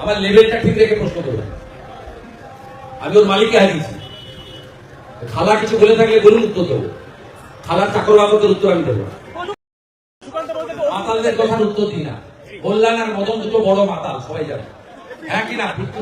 আমার লেভেলটা ঠিক রেখে প্রশ্ন করবেন আমি ওর মালিককে হারিয়েছি খালা কিছু বলে থাকলে বলুন উত্তর দেবো। খালার চাকর বাবদের উত্তর আমি দেবো মাতালদের কথার উত্তর দিই না। কল্যাণ আর মদন দুটো বড় মাতাল, সবাই জানে। হ্যাঁ কিনা না? ঠিক কি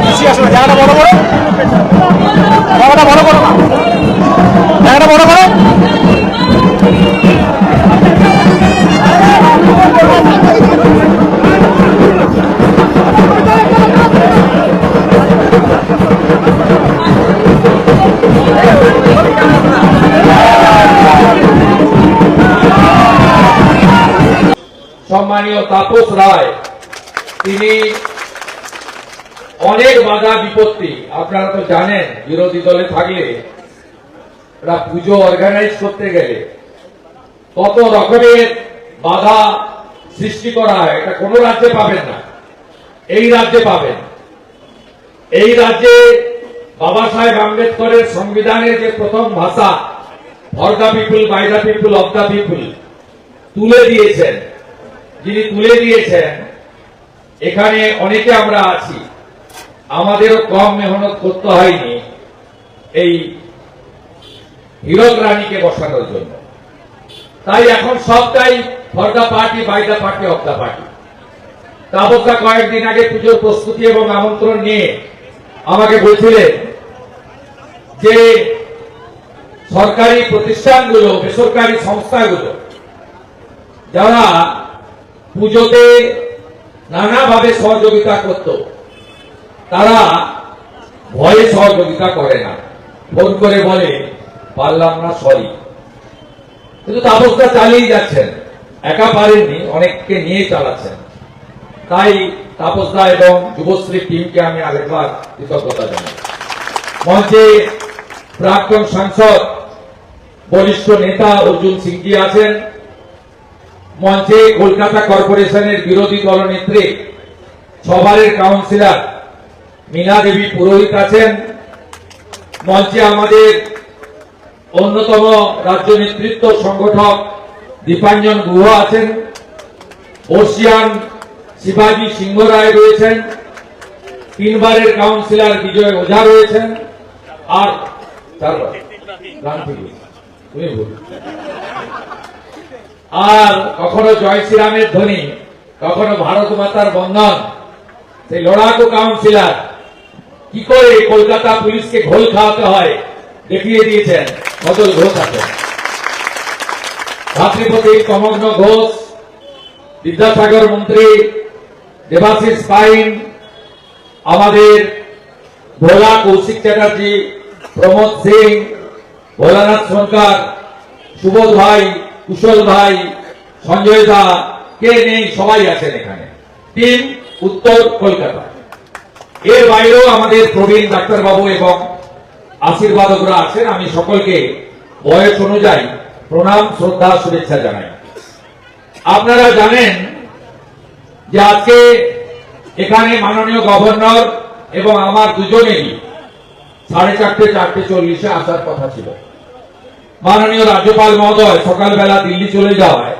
বেশি আসবে জায়গাটা বড় করো জায়গাটা বড় করো না জায়গাটা বড় করো সম্মানীয় তাপস রায়, তিনি অনেক বাধা বিপত্তি। আপনারা তো জানেন, বিরোধী দলে থাকলে পুজো অর্গানাইজ করতে গেলে কত রকমের বাধা সৃষ্টি করা হয়। এটা কোনো রাজ্যে পাবেন না। এই রাজ্যে পাবেন। এই রাজ্যে বাবা সাহেব আম্বেদকরের সংবিধানের যে প্রথম ভাষা for the people by the people of the people তুলে দিয়েছেন। যিনি তুলে দিয়েছেন, এখানে অনেকে আমরা আছি। আমাদেরও কম মেহনত করতে হয়নি এই হীরক রানীকে বসানোর জন্য। তাই এখন সবটাই for party by party of party তাবকা কয়েকদিন আগে পুজোর প্রস্তুতি এবং আমন্ত্রণ নিয়ে আমাকে বলছিলেন যে সরকারি প্রতিষ্ঠানগুলো, বেসরকারি সংস্থাগুলো, যারা পুজোতে নানাভাবে সহযোগিতা করত তারা ভয়ে সহযোগিতা করে না। ফোন করে বলে, পারলাম না সরি কিন্তু তাপসটা চালিয়ে যাচ্ছেন। একা পারেননি, অনেককে নিয়ে চালাচ্ছেন। তাই তাপসদা এবং যুবশ্রী টিমকে আমি আরেকবার কৃতজ্ঞতা জানাই। মঞ্চে প্রাক্তন সাংসদ বরিষ্ঠ নেতা অর্জুন সিংজি আছেন। মঞ্চে কলকাতা কর্পোরেশনের বিরোধী দলনেত্রী, ছবারের কাউন্সিলর মীনা দেবী পুরোহিত আছেন। মঞ্চে আমাদের অন্যতম রাজ্য নেতৃত্ব সংগঠক দীপাঞ্জন গুহ আছেন। বর্ষিয়ান শিবাজি সিংহ রায় রয়েছেন। তিনবারের কাউন্সিলর বিজয় ওঝা রয়েছেন। আর আর কখনো জয় শ্রীরামের ধ্বনি, কখনো ভারত মাতার বন্ধন, সেই লড়াকু কাউন্সিলর কি করে কলকাতা পুলিশকে ঘোল খাওয়াতে হয় দেখিয়ে দিয়েছেন সদল ঘোষ আছেন ভাতৃপতি কমগ্ন ঘোষ, বিদ্যাসাগর মন্ত্রী, দেবাশিস পাইন, আমাদের ভোলা কৌশিক চ্যাটার্জি, প্রমোদ সিং, ভোলানাথ সরকার সুবোধ ভাই, কুশল ভাই, সঞ্জয় দা, কে নেই, সবাই আছেন এখানে। টিম উত্তর কলকাতা এর বাইরেও আমাদের প্রবীণ ডাক্তারবাবু এবং আশীর্বাদকরা আছেন। আমি সকলকে বয়স অনুযায়ী প্রণাম, শ্রদ্ধা, শুভেচ্ছা জানাই। আপনারা জানেন যে আজকে এখানে মাননীয় গভর্নর এবং আমার দুজনেরই সাড়ে চারটে চারটে চল্লিশে আসার কথা ছিল। মাননীয় রাজ্যপাল মহোদয় সকালবেলা দিল্লি চলে যাওয়ায়,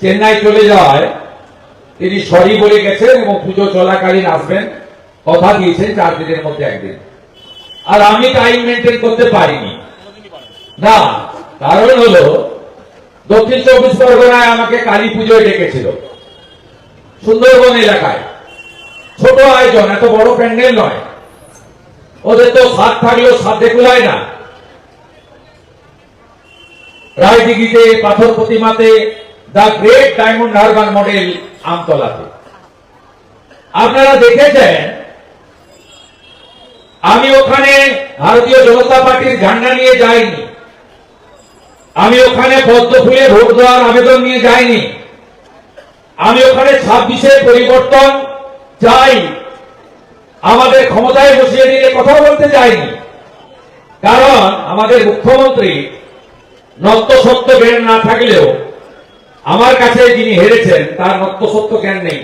চেন্নাই চলে যাওয়ায় তিনি সরি বলে গেছেন এবং পুজো চলাকালীন আসবেন। কথা দিয়েছেন চার দিনের মধ্যে একদিন। আর আমি টাইম মেনটেন করতে পারিনি। না, কারণ হলো, দক্ষিণ চব্বিশ পরগনায় আমাকে কালী পুজোয় ডেকেছিল। সুন্দরবন এলাকায়। ছোট আয়োজন, এত বড় প্যান্ডেল নয়। ওদের তো সাত থাকলেও সাথে কুলায় না। রায়দিঘিতে, পাথর প্রতিমাতে, the great Diamond Harbour model আমতলাতে। আপনারা দেখেছেন আমি ওখানে ভারতীয় জনতা পার্টির ঝান্ডা নিয়ে যাইনি। আমি ওখানে পদ্ম ফুলে ভোট দেওয়ার আবেদন নিয়ে যাইনি। আমি ওখানে ছাব্বিশে পরিবর্তন চাই আমাদের ক্ষমতায় বসিয়ে দিলে কথা বলতে যাইনি। কারণ আমাদের মুখ্যমন্ত্রী নত্য সত্য জ্ঞান না থাকলেও আমার কাছে যিনি হেরেছেন, তার নত্য সত্য জ্ঞান নেই।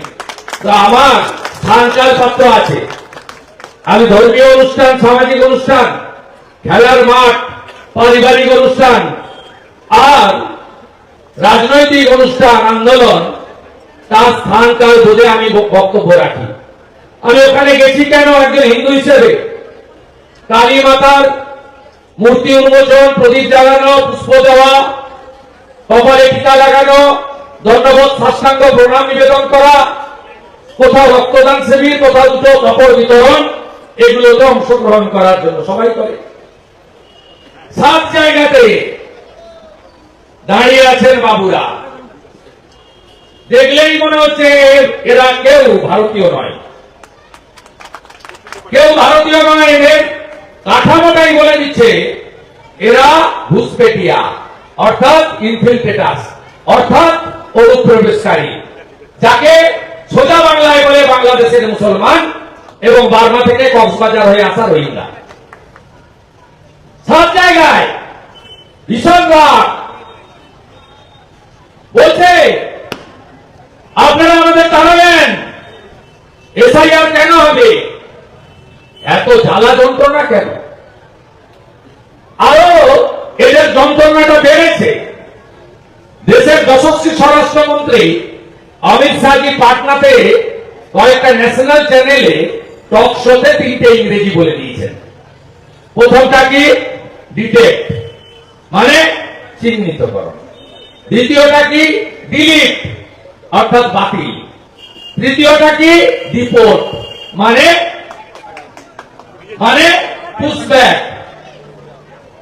তো আমার স্থানকাল পাত্র আছে। আমি ধর্মীয় অনুষ্ঠান, সামাজিক অনুষ্ঠান, খেলার মাঠ, পারিবারিক অনুষ্ঠান আর রাজনৈতিক অনুষ্ঠান, আন্দোলন, তার স্থানকাল বোধে আমি বক্তব্য রাখি। আমি ওখানে গেছি কেন একজন হিন্দু হিসেবে? কালী মাতার মূর্তি উন্মোচন, প্রদীপ জ্বালানো, পুষ্প দেওয়া, কপালে টিকা লাগানো ধন্যবাদ সাষ্টাঙ্গ প্রণাম নিবেদন করা, কোথাও রক্তদান শিবির, কোথাও দুটো কাপড় বিতরণ এগুলোতে অংশগ্রহণ করার জন্য সবাই করে। সাত জায়গাতে দাঁড়িয়ে আছেন বাবুরা। দেখলেই মনে হচ্ছে এরা কেউ ভারতীয় নয়। কেউ ভারতীয় নয় এদের কাঠামোটাই বলে দিচ্ছে, এরা ঘুষপেটিয়া অর্থাৎ ইনফিল্ট্রেটাস অর্থাৎ অনুপ্রবেশকারী। যাকে সোজা বাংলায় বলে বাংলাদেশের মুসলমান এবং বার্মা থেকে কক্সবাজার হয়ে আসা রোহিঙ্গা। সব জায়গায় ভীষণ রাগ বলছে, আপনারা আমাদের তাড়াবেন এসআইআর কেন হবে? এত জ্বালা যন্ত্রণা কেন? আরও এদের যন্ত্রণাটা বেড়েছে। দেশের যশস্বী স্বরাষ্ট্রমন্ত্রী অমিত শাহ শাহজি পাটনাতে কয়েকটা ন্যাশনাল চ্যানেলে টক শোতে তিনটে ইংরেজি বলে দিয়েছেন। প্রথমটা কি? ডিটেক্ট। মানে চিহ্নিতকরণ। দ্বিতীয়টা কি? ডিলিট, অর্থাৎ বাতিল। তৃতীয়টা কি? ডিপোর্ট। মানে? মানে পুষব্যাক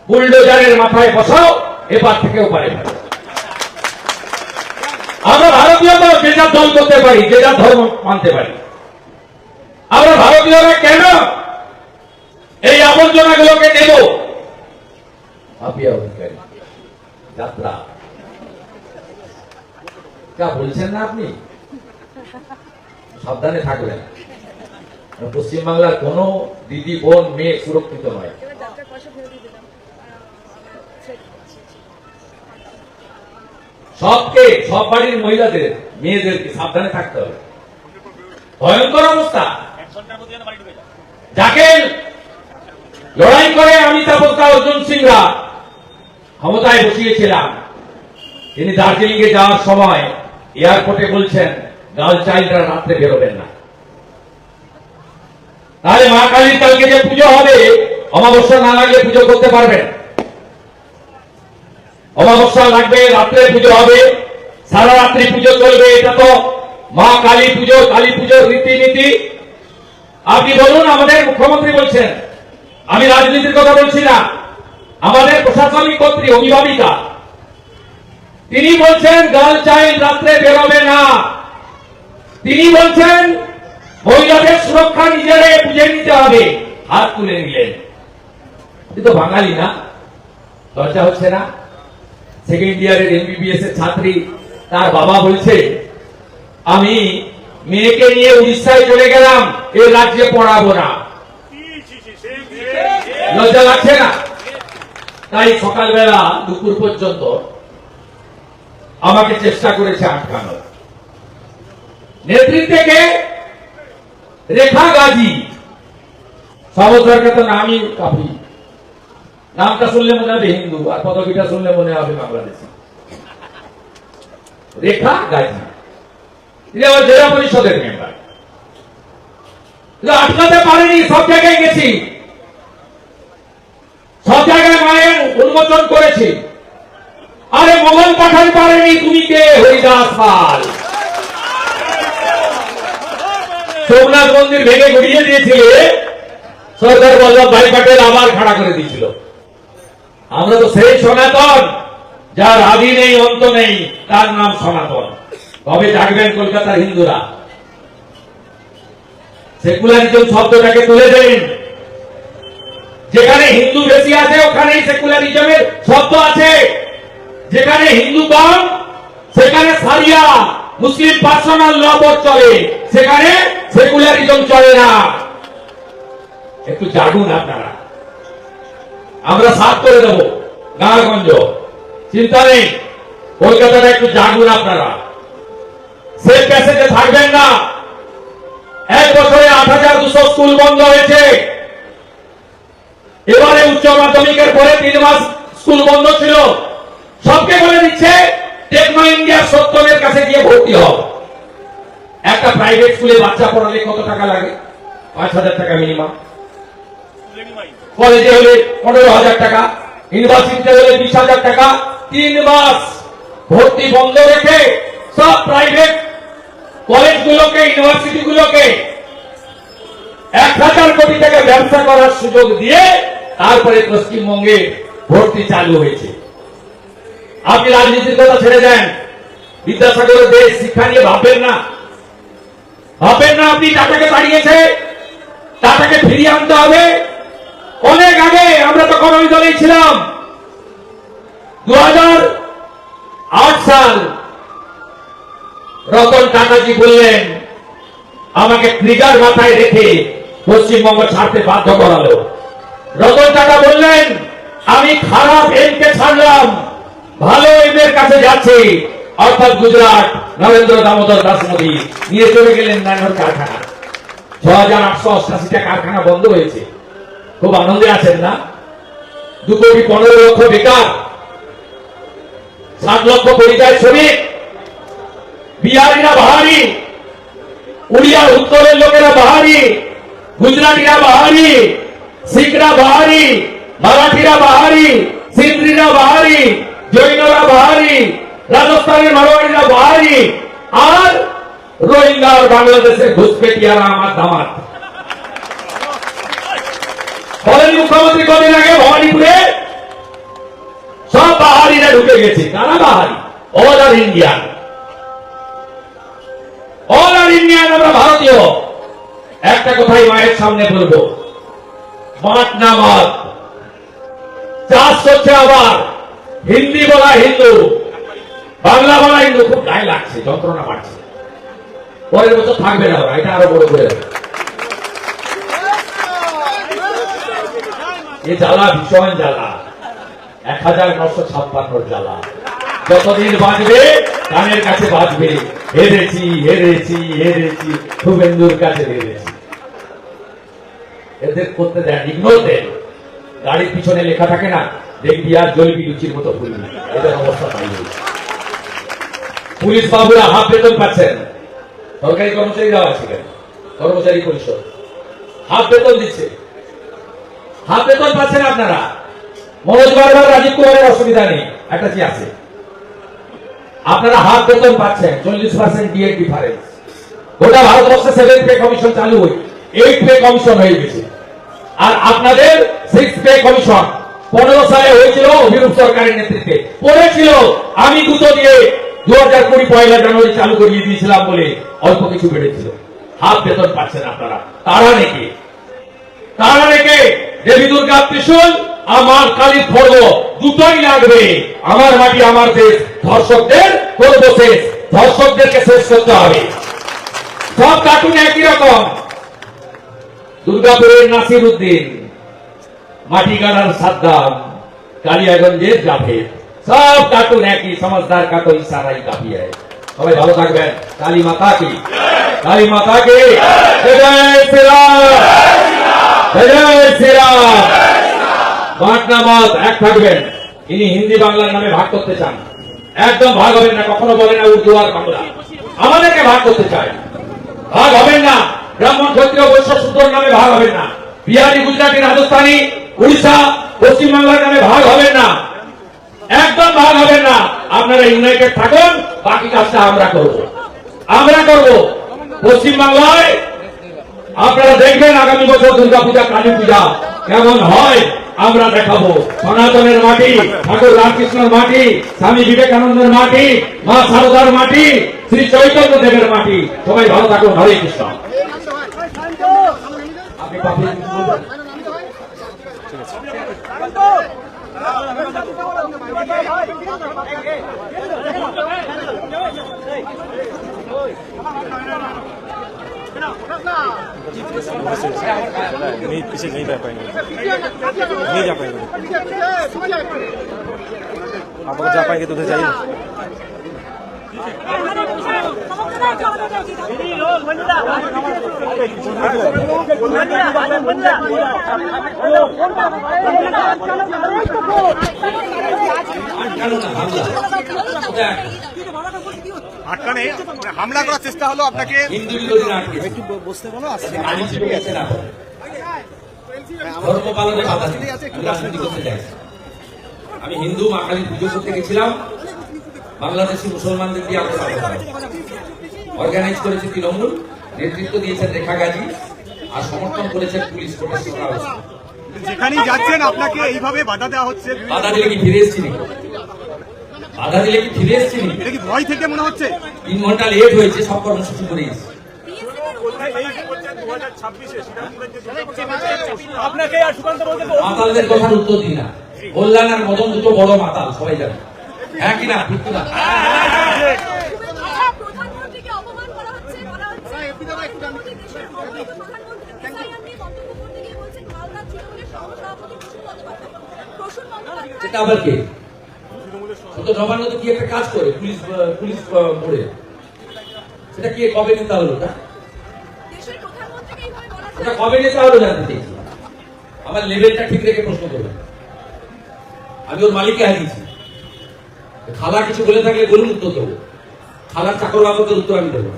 বুলডোজারের মাথায় বসাও এবার থেকে ওপারে আমরা ভারতীয় যে যার দল করতে পারি, যে যার ধর্ম মানতে পারি। আমরা ভারতীয়রা কেন এই আবর্জনাগুলোকে নেব? যাত্রা। যা বলছেন না আপনি? সাবধানে থাকবেন। পশ্চিমবাংলার কোন দিদি বোন মেয়ে সুরক্ষিত নয়। সবকে সব বাড়ির মহিলাদের মেয়েদেরকে সাবধানে থাকতে হবে। ভয়ঙ্কর অবস্থা। লড়াই করে অমিতাভ বস্তা অর্জুন সিংরা ক্ষমতায় বসিয়েছিলাম। তিনি দার্জিলিং এ যাওয়ার সময় এয়ারপোর্টে বলছেন গার্ল চাইল্ডরা রাত্রে বেরোবেন না। তাহলে মা কালীর কালকে যে পুজো হবে, অমাবস্যা না লাগলে পুজো করতে পারবেন। অমাবস্যা লাগবে, রাত্রে পুজো হবে, সারা রাত্রি পুজো চলবে, এটা তো মা কালী পুজো, কালী পুজোর রীতিনীতি। আপনি বলুন, আমাদের মুখ্যমন্ত্রী বলছেন। আমি রাজনীতির কথা বলছি না। আমাদের প্রশাসনিক কর্ত্রী, অভিভাবিকা। তিনি বলছেন, গার্ল চাইল্ড রাত্রে বেরোবে না। তিনি বলছেন, মহিলাদের সুরক্ষা নিজেরাই বুঝে নিতে হবে। হাত তুলে নিলেন। কিন্তু বাঙালি না। লজ্জা হচ্ছে না। সেকেন্ড ইয়ারের এমবিবিএস এর ছাত্রী, তার বাবা বলছে, আমি মেয়েকে নিয়ে উড়িষ্যায় চলে গেলাম এই রাজ্যে পড়াবো না। লজ্জা লাগছে না? তাই সকালবেলা দুপুর পর্যন্ত আমাকে চেষ্টা করেছে আটকানোর। নেতৃত্বে কে? রেখা গাজী। সহজরকে তো নামই কাফি। নামটা শুনলে মনে হবে হিন্দু, আর পদবিটা শুনলে মনে হবে বাংলাদেশি। রেখা গাজী। তিনি আমার জেলা পরিষদের মেম্বার আটকাতে পারেনি সব জায়গায় গেছি। সব জায়গায় মায়ের উন্মোচন করেছি। আরে মোগল পাঠান পারেনি তুমি কে, হরিদাস পাল? সোমনাথ মন্দির ভেঙে গুড়িয়ে দিয়েছিলে। সরদার বল্লভ ভাই প্যাটেল আবার খাড়া করে দিয়েছিল। আমরা তো সেই সনাতন, যার আদি নেই, অন্ত নেই, তার নাম সনাতন। কবে জাগবেন কলকাতার হিন্দুরা? সেকুলারিজম শব্দটাকে তুলে দিন যেখানে হিন্দু বেশি আছে, ওখানেই সেকুলারিজমের শব্দ আছে। যেখানে হিন্দু কম, সেখানে সারিয়া, মুসলিম পার্সোনাল ল বোর্ড চলে। সেখানে সেকুলারিজম চলে না। একটু জাগুন আপনারা। আমরা সাফ করে দেব গাঁগঞ্জ চিন্তা নেই, কলকাতাটা একটু জাগুন আপনারা। সেফ প্যাসেজে থাকবেন না। এক বছরে আট হাজার দুশো স্কুল বন্ধ হয়েছে। এবারে উচ্চ মাধ্যমিকের পরে তিন মাস স্কুল বন্ধ ছিল। সবকে বলে দিচ্ছে, টেকনো ইন্ডিয়া সত্যমের কাছে গিয়ে ভর্তি হও। একটা প্রাইভেট স্কুলে বাচ্চা পড়ালে কত টাকা লাগে? পাঁচ হাজার টাকা মিনিমাম কলেজে হলে পনেরো হাজার টাকা ইউনিভার্সিটিতে হলে বিশ হাজার টাকা। তিন মাস ভর্তি বন্ধ রেখে সব প্রাইভেট কলেজগুলোকে, ইউনিভার্সিটিগুলোকে এক হাজার কোটি টাকা ব্যবসা করার সুযোগ দিয়ে তারপরে পশ্চিমবঙ্গে ভর্তি চালু হয়েছে। আপনি রাজনীতির কথা ছেড়ে দেন, বিদ্যাসাগরের দেশ শিক্ষা নিয়ে ভাববেন না। ভাববেন না আপনি টাটাকে দাঁড়িয়েছে টাটাকে ফিরিয়ে আনতে হবে। অনেক আগে আমরা তখন ওই দলেই ছিলাম। দু সাল রতন টাটাজি বললেন, আমাকে ট্রিগার মাথায় রেখে পশ্চিমবঙ্গ ছাড়তে বাধ্য করালো। রতন টাটা বললেন, আমি খারাপ এমকে ছাড়লাম, ভালো এমের কাছে যাচ্ছি। অর্থাৎ গুজরাট নরেন্দ্র দামোদর দাস মোদী নিয়ে চলে গেলেন ন্যানোর কারখানা। ছ হাজার আটশো অষ্টাশিটা কারখানা বন্ধ হয়েছে। খুব আনন্দে আছেন না? দু কোটি পনেরো লক্ষ বেকার, সাত লক্ষ পরিযায়ী শ্রমিক বিহারিরা বাহারি উড়িয়ার উত্তরের লোকেরা বাহারি, গুজরাটিরা বাহারি, শিখরা বাহারি, মারাঠিরা বাহারি সিন্ধ্রিরা বাহারি, জৈনরা বাহারি, রাজস্থানের মারোয়ারিরা বাহারি, আর রোহিঙ্গা বাংলাদেশের ঘুষপেটিয়ারা আমার দামাত। মুখ্যমন্ত্রী কদিন আগে ভবানীপুরে সব বাহারিরা ঢুকে গেছে। কারা বাহারি? All are Indian all are Indian আমরা ভারতীয়। একটা কথাই মায়ের সামনে মাঠ না মাঠ চাষ আবার। হিন্দি বলা হিন্দু। বাংলা বলা হিন্দু। খুব গায়ে লাগছে, যন্ত্রণা বাড়ছে। পরের বছর থাকবে না এটা আরও বড় করে এ জ্বালা ভীষণ জ্বালা। এক হাজার নশো জ্বালা। যতদিন বাঁচবে কানের কাছে বাঁচবে হেরেছি হেরেছি হেরেছি, শুভেন্দুর কাছে হেরেছি। এদের করতে দেন ইগনোর দেন গাড়ির পিছনে লেখা থাকে না, দেখবি আর জলবি লুচির মতো ফুলবি এদের অবস্থা তাই পুলিশ বাবুরা হাফ বেতন পাচ্ছেন। সরকারি কর্মচারীরা কেন? কর্মচারী পরিষদ। হাফ বেতন দিচ্ছে। হাফ বেতন পাচ্ছেন আপনারা। মনোজ বারবার রাজীব কুমারের অসুবিধা নেই। একটা কি আছে? আপনারা হাফ বেতন পাচ্ছেন, চল্লিশ পার্সেন্ট ডিএ ডিফারেন্স গোটা ভারতবর্ষে সেভেন পে কমিশন চালু হয়ে এইট পে কমিশন হয়ে গেছে। আর আপনাদের সিক্স পে কমিশন পনেরো সালে হয়েছিল অভিরূপ সরকারের নেতৃত্বে। পড়েছিল, আমি দুটো দিয়ে দু হাজার কুড়ি পয়লা জানুয়ারি চালু করিয়ে দিয়েছিলাম বলে অল্প কিছু বেড়েছিল। হাফ বেতন পাচ্ছেন আপনারা। তারা নাকি তারা নাকি দেবী দুর্গা ত্রিশূল আমার কালী খড়গ দুটোই লাগবে। আমার মাটি, আমার দেশ। ধর্ষকদের করব শেষ। ধর্ষকদেরকে শেষ করতে হবে। সব কার্টুন একই রকম। দুর্গাপুরের নাসির উদ্দিন মাটিগাড়ার সাদ্দাম, কালিয়াগঞ্জের জাভেদ। সব কার্টুন একই সমাজদার কাটো ইশারাই কাপিয়ে। সবাই ভালো থাকবেন। কালী মাতা কি? কালী মাতা কি? জয় শ্রীরাম। জয় শ্রীরাম। বাটনা এক থাকবেন ইনি হিন্দি বাংলার নামে ভাগ করতে চান। একদম ভাগ হবেন না, কখনো বলেন না উর্দু আর বাংলা। আমাদেরকে ভাগ করতে চায়। ভাগ হবেন না, ব্রাহ্মণ, ক্ষত্রিয়, বৈশ্য সূত্র নামে ভাগ হবেন না। বিহারি, গুজরাটি, রাজস্থানী, উড়িষ্যা, পশ্চিমবাংলার নামে ভাগ হবেন না। একদম ভাগ হবেন না। আপনারা ইউনাইটেড থাকুন, বাকি কাজটা আমরা করব। আমরা করব। পশ্চিমবাংলায় আপনারা দেখবেন আগামী বছর দুর্গা পূজা কালী পূজা কেমন হয়। আমরা দেখাবো সনাতনের মাটি ঠাকুর রামকৃষ্ণের মাটি স্বামী বিবেকানন্দের মাটি মা সারদার মাটি শ্রী চৈতন্য দেবের মাটি সবাই ভালো থাকুন হরে কৃষ্ণ আপনি পাবলিক কিছু বলবেন? नहीं पीछे नहीं जा पाएंगे नहीं जा पाएंगे आप अगर जा पाएंगे तो उधर जाइए আটকানো হামলা। করার চেষ্টা হলো আপনাকে। একটু বসতে বলো আসছে নেই। আমি হিন্দু কালী পুজো করতে গেছিলাম। বাংলাদেশি মুসলমানদের দিয়ে অর্গানাইজ করেছে তৃণমূল নেতৃত্ব দিয়েছেন রেখা গাজী আর সমর্থন করেছেন পুলিশ প্রশাসন। যেখানেই যাচ্ছেন আপনাকে এইভাবে বাধা দেওয়া হচ্ছে। বাধা দিলে কি ফিরে এসছি বাধা দিলে কি ফিরে এসছি? এটা কি ভয় থেকে মনে হচ্ছে? তিন ঘণ্টা লেট হয়েছে সব কর্মসূচি করে এসেছি। আপনাকে আর সুকান্ত বলতে মাতালদের কথার উত্তর দিই না। কল্যাণ আর মদন দুটো বড় মাতাল সবাই জানে। হ্যাঁ কিনা সেটা আবার কে? তো নবান্ন তো কি একটা কাজ করে? পুলিশ পুলিশ মোড়ে। সেটা কি কবে নেতা হলো ওটা? কবে নেতা হলো জানতে চাইছি। আমার লেভেলটা ঠিক রেখে প্রশ্ন করবেন। আমি ওর মালিককে হারিয়েছি। খালা কিছু বলে থাকলে বলুন উত্তর দেবো। খালার চাকর বাবদের উত্তর আমি দেবো।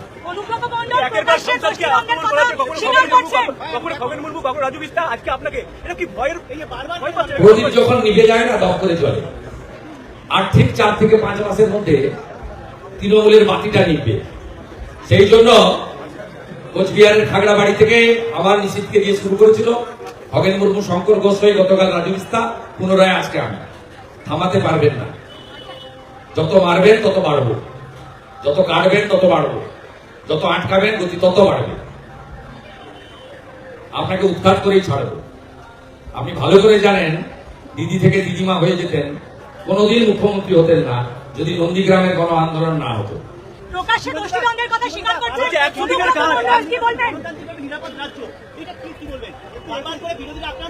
প্রদীপ যখন নিভে যায় না দপ করে চলে। আর ঠিক চার থেকে পাঁচ মাসের মধ্যে তৃণমূলের বাতিটা নিবে। সেই জন্য কোচবিহারের খাগড়া বাড়ি থেকে আমার নিষিদ্ধকে দিয়ে শুরু করেছিল খগেন মুর্মু, শঙ্কর ঘোষ হয়ে গতকাল রাজু বিস্তা পুনরায় আজকে আমি। থামাতে পারবেন না। যত মারবেন তত বাড়বো। যত কাটবেন তত বাড়বো। যত আটকাবেন গতি তত বাড়বে। আপনাকে উৎখাত করেই ছাড়বো। আপনি ভালো করে জানেন, দিদি থেকে দিদিমা হয়ে যেতেন কোনোদিন মুখ্যমন্ত্রী হতেন না যদি নন্দীগ্রামের গণ আন্দোলন না হতো। প্রকাশ্যে কথা স্বীকার করছেন? কি বলবেন?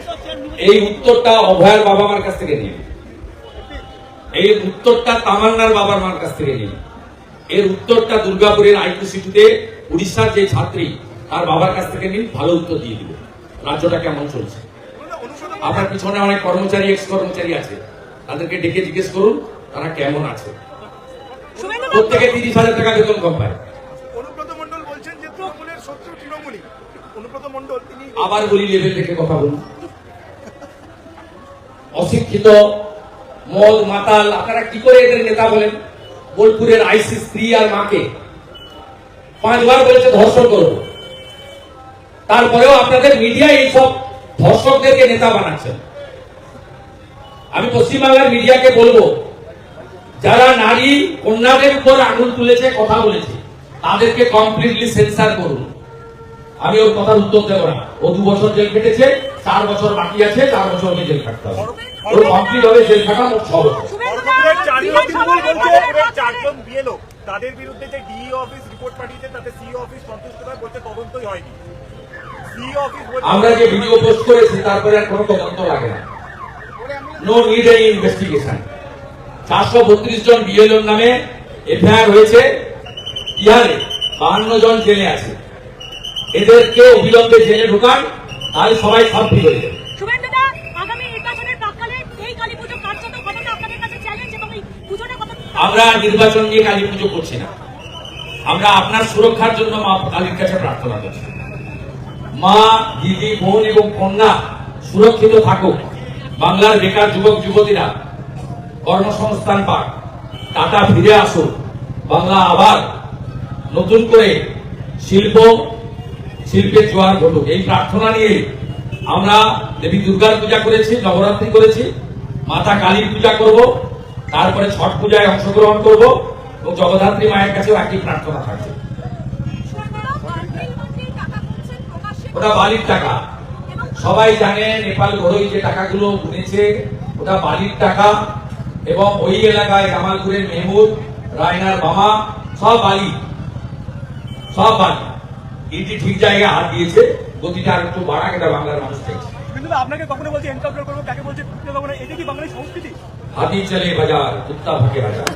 হচ্ছে আর এই উত্তরটা অভয়ের বাবা মার কাছ থেকে নিন। এই উত্তরটা তামান্নার বাবার মার কাছ থেকে নিন। এর উত্তরটা দুর্গাপুরের আইকু সিটিতে উড়িষ্যার যে ছাত্রী তার বাবার কাছ থেকে নিন ভালো উত্তর দিয়ে দিবে। রাজ্যটা কেমন চলছে? আপনার পিছনে অনেক কর্মচারী এক্স কর্মচারী আছে। তাদেরকে ডেকে জিজ্ঞেস করুন তারা কেমন আছে। প্রত্যেকে তিরিশ হাজার টাকা বেতন কম পায়। আবার বলি লেভেল থেকে কথা বলুন। অশিক্ষিত মদ মাতাল আপনারা কি করে এদের নেতা বলেন? বোলপুরের আইসি স্ত্রী আর মাকে। পাঁচবার বলেছে ধর্ষণ করব তারপরেও আপনাদের মিডিয়া এইসব ধর্ষকদেরকে নেতা বানাচ্ছেন আমি পশ্চিমবাংলার মিডিয়াকে বলব যারা নারী কন্যাদের উপর আঙুল তুলেছে কথা বলেছে তাদেরকে কমপ্লিটলি সেন্সার করুন। আমি ওর কথার উত্তর দেবো না। ও দু বছর জেল কেটেছে চার বছর বাকি আছে চার বছর ওকে জেল খাটতে হবে। ওর কমপ্লিট হবে জেল খাটা মোট ছ বছর। তাদের বিরুদ্ধে যে ডিই অফিস রিপোর্ট পাঠিয়েছে তাতে সিও অফিস সন্তুষ্ট নয় বলছে তদন্তই হয়নি। বলছে আমরা যে ভিডিও পোস্ট করেছি তারপরে আর কোনো তদন্ত লাগে না। নো নিড এনি ইনভেস্টিগেশন চারশো বত্রিশ জন বিএলওর নামে এফআইআর হয়েছে। বিহারে বাহান্ন জন জেলে আছে। এদেরকে অবিলম্বে জেলে ঢুকান তাহলে সবাই সব ঠিক হয়ে যাবে। আমরা নির্বাচন নিয়ে কালী পুজো করছি না। আমরা আপনার সুরক্ষার জন্য মা কালীর কাছে প্রার্থনা করছি। মা দিদি বোন এবং কন্যা সুরক্ষিত থাকুক। বাংলার বেকার যুবক যুবতীরা কর্মসংস্থান পাক টাটা ফিরে আসুক বাংলা আবার নতুন করে শিল্প শিল্পের জোয়ার ঘটুক। এই প্রার্থনা নিয়ে আমরা দেবী দুর্গার পূজা করেছি নবরাত্রি করেছি। মাতা কালীর পূজা করব তারপরে ছট পূজায় অংশগ্রহণ করব এবং জগদ্ধাত্রী মায়ের কাছে একই প্রার্থনা থাকবে। ওটা বালির টাকা। সবাই জানে নেপাল ঘরোই যে টাকাগুলো গুনেছে ওটা বালির টাকা এবং ওই এলাকায় জামালপুরের মেহমুদ রায়নার মামা সব বালি। সব বালি। ইডি ঠিক জায়গায় হাত দিয়েছে গতিটা আর একটু বাড়াক এটা বাংলার মানুষ চাইছে। কিন্তু আপনাকে কখনো বলছে এনকাউন্টার করব কাকে বলছে কুপিয়ে দেবো এটা কি বাঙালি সংস্কৃতি? হাতি চলে বাজার কুত্তা ফাঁকে বাজার।